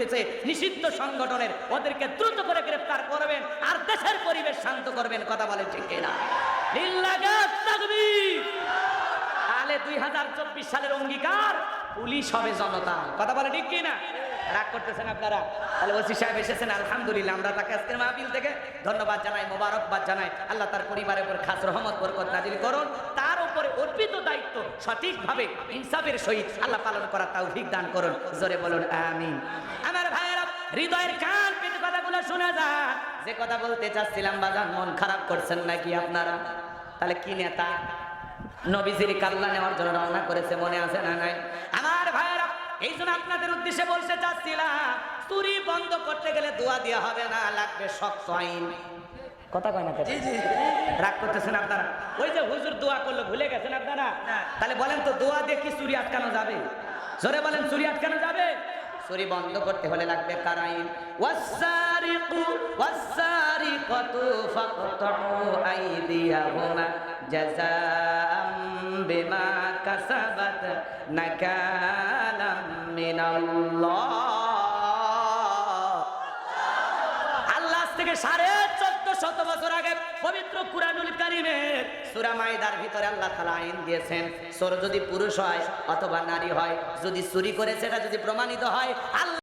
করতেছে নিষিদ্ধ সংগঠনের ওদেরকে দ্রুত করে গ্রেফতার করবেন আর দেশের পরিবেশ শান্ত করবেন, কথা ঠিক কিনা? তাহলে দুই হাজার চব্বিশ সালের অঙ্গীকার পুলিশ হবে জনতা, কথা বলে ঠিক কিনা? রাগ করতেছেন আপনারা? তাহলে ওসি সাহেব এসেছেন, আলহামদুলিল্লাহ, আমরা তাকে আজকের মাহফিল থেকে ধন্যবাদ জানাই, মোবারকবাদ জানাই। আল্লাহ তার পরিবারের উপর খাস রহমত, বরকত নাজিল করুন তার উপরে অর্পিত দায়িত্ব সঠিকভাবে ইনসাফের সহিত আল্লাহ পালন করা তৌফিক দান করুন। জোরে বলুন, আমিন। আমার ভাইয়েরা, হৃদয়ের কান পেতে কথাগুলো শোনা যান যে কথা বলতে চাচ্ছিলাম, বাজান, মন খারাপ করছেন নাকি আপনারা? তাহলে কি নেতা? নবীজির কাল্লা নেওয়ার জন্য রওনা করেছে, মনে আছে না নাই? আমার ভাইয়েরা, এই জন্য আপনাদের উদ্দেশ্যে বলতে চাচ্ছিলাম, চুরি বন্ধ করতে গেলে দোয়া দেওয়া হবে না, লাগবে শক্ত আইন। কথা কয় না জি জি। রাগ করতেছেন আপনারা? ওই যে হুজুর দোয়া করল ভুলে গেছেন আপনারা? তাহলে বলেন তো দোয়া দিয়ে কি চুরি আটকানো যাবে? জোরে বলেন চুরি আটকানো যাবে? চুরি বন্ধ করতে হলে লাগবে কারাইন। ওয়াসারিকু ওয়াসারিকাতু ফাকতাউ আইদিয়াহুমা জাযাআম বিমা কাসাবাত নাকালাম মিনাল্লাহ। আল্লাহ থেকে সাড়ে চোদ্দ শত বছর আগে পবিত্র কুরআনুল কারীমের সূরা মাইদার ভিতরে আল্লাহ তাআলা আইন দিয়েছেন, চোর যদি পুরুষ হয় অথবা নারী হয়, যদি চুরি করে সেটা যদি প্রমাণিত হয়, আল্লাহ